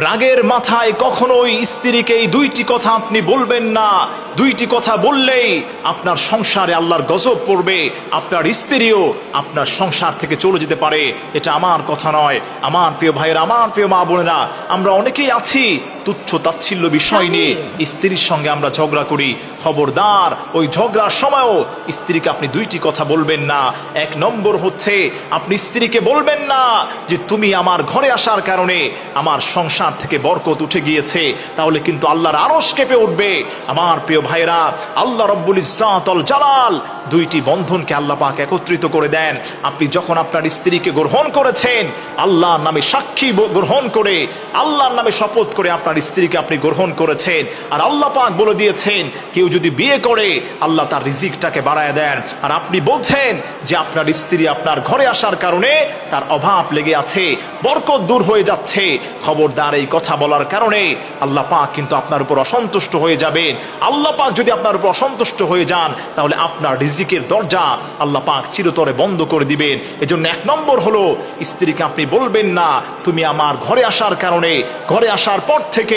রাগের মাথায় কখনোই স্ত্রীকে এই দুইটি কথা আপনি বলবেন না। দুইটি কথা বললেই আপনার সংসারে আল্লাহর গজব পড়বে, আপনার স্ত্রীও আপনার সংসার থেকে চলে যেতে পারে। এটা আমার কথা নয়। আমার প্রিয় ভাইয়ের, আমার প্রিয় মা বোনেরা আমরা অনেকেই আছি তুচ্ছ তাচ্ছিল্য বিষয় নিয়ে স্ত্রীর সঙ্গে আমরা ঝগড়া করি। খবরদার, ওই ঝগড়ার সময়ও স্ত্রীকে আপনি দুইটি কথা বলবেন না। এক নম্বর হচ্ছে, আপনি স্ত্রীকে বলবেন না যে তুমি আমার ঘরে আসার কারণে আমার সংসার থেকে বরকত উঠে গিয়েছে। তাহলে কিন্তু আল্লাহর আরস কেঁপে উঠবে। আমার প্রিয় ভাইরা আল্লাহ রব্বুল ইসাতল জালাল দুইটি বন্ধনকে আল্লাহ পাক একত্রিত করে দেন। আপনি যখন আপনার স্ত্রীকে গ্রহণ করেছেন, আল্লাহর নামে সাক্ষী গ্রহণ করে, আল্লাহর নামে শপথ করে আপনার স্ত্রীকে আপনি গ্রহণ করেছেন। আর আল্লাহ পাক বলে দিয়েছেন, কেউ যদি বিয়ে করে, আল্লাহ তার রিজিকটাকে বাড়ায় দেন। আর আপনি বলছেন যে আপনার স্ত্রী আপনার ঘরে আসার কারণে তার অভাব লেগে আছে, বরকত দূর হয়ে যাচ্ছে। খবরদার এই কথা বলার কারণে আল্লাহ পাক কিন্তু আপনার উপর অসন্তুষ্ট হয়ে যাবেন। আল্লাহ পাক যদি আপনার উপর অসন্তুষ্ট হয়ে যান, তাহলে আপনার রিজিকের দরজা আল্লাহ পাক চিরতরে বন্ধ করে দিবেন। এজন্য এক নম্বর হলো, স্ত্রীকে আপনি বলবেন না, তুমি আমার ঘরে আসার কারণে, ঘরে আসার পর থেকে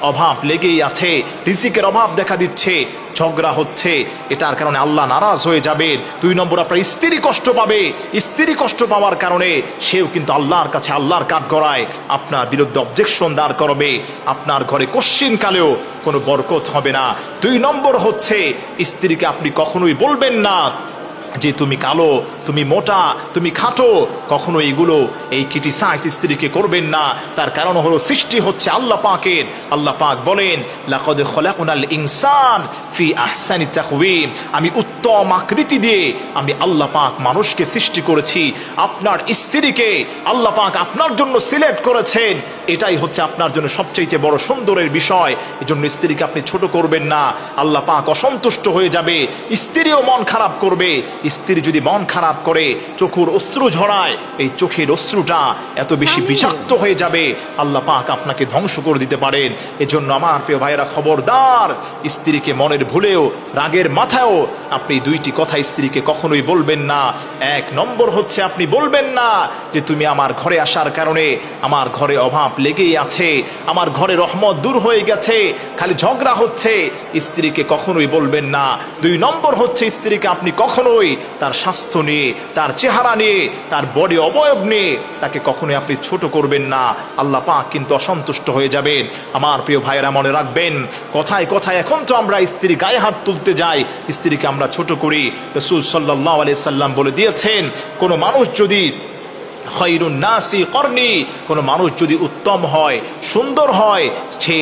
অভাব লেগেই আছে, রিজিকের অভাব দেখা দিচ্ছে, ঝগড়া হচ্ছে। এটার কারণে আল্লাহ নারাজ হয়ে যাবেন। দুই নম্বর, আপনার স্ত্রী কষ্ট পাবে। স্ত্রী কষ্ট পাওয়ার কারণে সেও কিন্তু আল্লাহর কাছে আল্লাহর কাঠ গড়ায়। আপনার বিরুদ্ধে অবজেকশন দাঁড় করবে। আপনার ঘরে কশ্চিন কালেও কোনো বরকত হবে না। দুই নম্বর হচ্ছে, স্ত্রীকে আপনি কখনোই বলবেন না যে তুমি কালো তুমি মোটা, তুমি খাটো, কখনো এগুলো এই ক্রিটিসাইজ স্ত্রীকে করবেন না। তার কারণ হলো সৃষ্টি হচ্ছে আল্লাহ পাকের। আল্লাহ পাক বলেন, লাকদ ইনসান ফি আহসানি তাকওয়িম। আমি উত্তম আকৃতি দিয়ে আমি আল্লাহ পাক মানুষকে সৃষ্টি করেছি। আপনার স্ত্রীকে আল্লাহ পাক আপনার জন্য সিলেক্ট করেছেন। এটাই হচ্ছে আপনার জন্য সবচেয়ে বড় সুন্দরের বিষয়। এজন্য স্ত্রীকে আপনি ছোট করবেন না। আল্লাহ পাক অসন্তুষ্ট হয়ে যাবে। স্ত্রীও মন খারাপ করবে। স্ত্রী যদি মন খারাপ করে চোখের অশ্রু ঝরায় এই চোখের অশ্রুটা এত বেশি বিষাক্ত হয়ে যাবে আল্লাহ পাক আপনাকে ধ্বংস করে দিতে পারেন। এজন্য আমার প্রিয় ভাইয়েরা খবরদার স্ত্রীকে মনের ভুলেও রাগের মাথায়ও আপনি দুইটি কথা স্ত্রীকে কখনোই বলবেন না। এক নম্বর হচ্ছে আপনি বলবেন না যে তুমি আমার ঘরে আসার কারণে আমার ঘরে অভাব লেগেই আছে আমার ঘরে রহমত দূর হয়ে গেছে খালি ঝগড়া হচ্ছে স্ত্রীকে কখনোই বলবেন না। দুই নম্বর হচ্ছে স্ত্রীকে আপনি কখনোই তার স্বাস্থ্য নিয়ে তার চেহারা নিয়ে, তার বডি অবয়ব নিয়ে, তাকে কখনোই আপনি ছোট করবেন না। আল্লাহ পাক কিন্তু অসন্তুষ্ট হয়ে যাবেন। আমার প্রিয় ভাইয়েরা মনে রাখবেন, কথায় কথায় এখন তো আমরা স্ত্রী গায়ে হাত তুলতে যাই, স্ত্রীকে আমরা ছোট করি। রসুল সাল্লাহ আলিয়া সাল্লাম বলে দিয়েছেন, কোনো মানুষ যদি খৈরুন নাসি করনি, কোনো মানুষ যদি উত্তম হয়, সুন্দর হয়, সে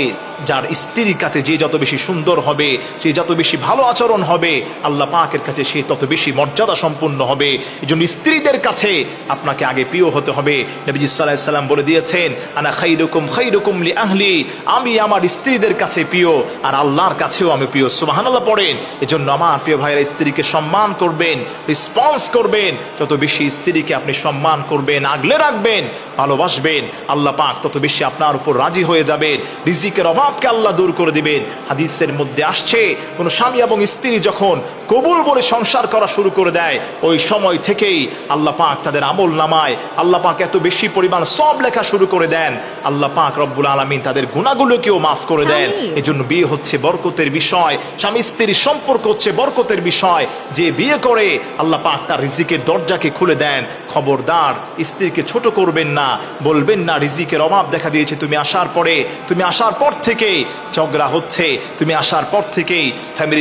যার স্ত্রীর কাছে যে যত বেশি সুন্দর হবে, সে যত বেশি ভালো আচরণ হবে, আল্লাহ পাকের কাছে সে তত বেশি মর্যাদা সম্পূর্ণ হবে। এই জন্য স্ত্রীদের কাছে আপনাকে আগে প্রিয় হতে হবে। নবীজি সাল্লাহ সাল্লাম বলে দিয়েছেন, আনা খাইরুকুম খাইরুকুম লি আহলি, আমি আমার স্ত্রীদের কাছে প্রিয়, আর আল্লাহর কাছেও আমি প্রিয়। সুবহানাল্লাহ পড়েন। এজন্য আমার প্রিয় ভাইয়েরা, স্ত্রীকে সম্মান করবেন রেসপন্স করবেন। যত বেশি স্ত্রীকে আপনি সম্মান করবেন, আগলে রাখবেন, ভালোবাসবেন, আল্লাহ পাক তত বেশি আপনার উপর রাজি হয়ে যাবেন। রিজিকের অভাবকে আল্লাহ দূর করে দিবেন। হাদিসের মধ্যে আসছে কোনো স্বামী এবং স্ত্রী যখন কবুল বলে সংসার করা শুরু করে দেয় ওই সময় থেকেই আল্লাহ পাক তাদের আমল নামায়। আল্লাহ পাক এত বেশি পরিমাণ সব লেখা শুরু করে দেন। আল্লাহ পাক রব্বুল আলমিন তাদের গুণাগুলোকেও মাফ করে দেন। আমিন। এজন্য বিয়ে হচ্ছে বরকতের বিষয় স্বামী স্ত্রীর সম্পর্ক হচ্ছে বরকতের বিষয়। যে বিয়ে করে আল্লাহ পাক তার রিজিকের দরজাকে খুলে দেন। খবরদার স্ত্রীকে ছোট করবেন না বলবেন না রিজিকের অভাব দেখা দিয়েছে তুমি আসার পরে তুমি আসার পর থেকেই ঝগড়া হচ্ছে। তুমি আসার পর থেকেই ফ্যামিলি